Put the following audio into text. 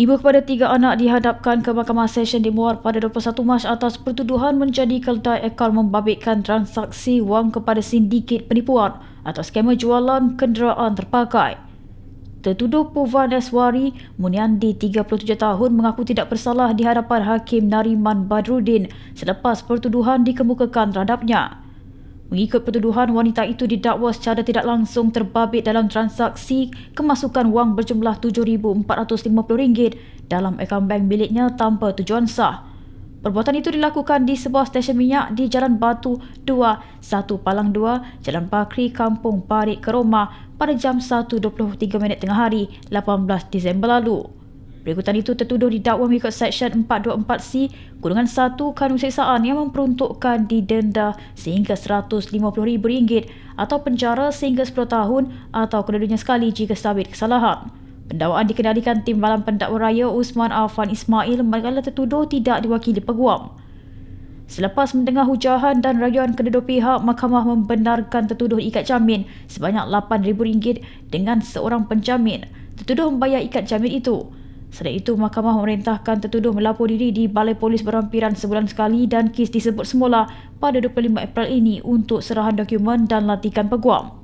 Ibu kepada tiga anak dihadapkan ke Mahkamah Session di Muar pada 21 Mac atas pertuduhan menjadi keldai ekor membabitkan transaksi wang kepada sindiket penipuan atau skema jualan kenderaan terpakai. Tertuduh Puvan Eswari, Muniandi 37 tahun mengaku tidak bersalah di hadapan Hakim Nariman Badruddin selepas pertuduhan dikemukakan terhadapnya. Mengikut pertuduhan, wanita itu didakwa secara tidak langsung terbabit dalam transaksi kemasukan wang berjumlah RM7,450 dalam akaun bank miliknya tanpa tujuan sah. Perbuatan itu dilakukan di sebuah stesen minyak di Jalan Batu 2, 1 Palang 2, Jalan Pakri, Kampung Parik, Keroma pada jam 1.23 minit tengah hari 18 Disember lalu. Berikutan itu tertuduh didakwa mengikut Seksyen 424C Golongan 1 Kanun Seksaan yang memperuntukkan didenda sehingga RM150,000 atau penjara sehingga 10 tahun atau kedua-duanya sekali jika sabit kesalahan. Pendakwaan dikendalikan tim Balam Pendakwa Raya Usman Afan Ismail manakala tertuduh tidak diwakili peguam. Selepas mendengar hujahan dan rayuan kedua-dua pihak, mahkamah membenarkan tertuduh ikat jamin sebanyak RM8,000 dengan seorang penjamin. Tertuduh membayar ikat jamin itu. Selain itu, mahkamah memerintahkan tertuduh melapor diri di Balai Polis berhampiran sebulan sekali dan kes disebut semula pada 25 April ini untuk serahan dokumen dan latihan peguam.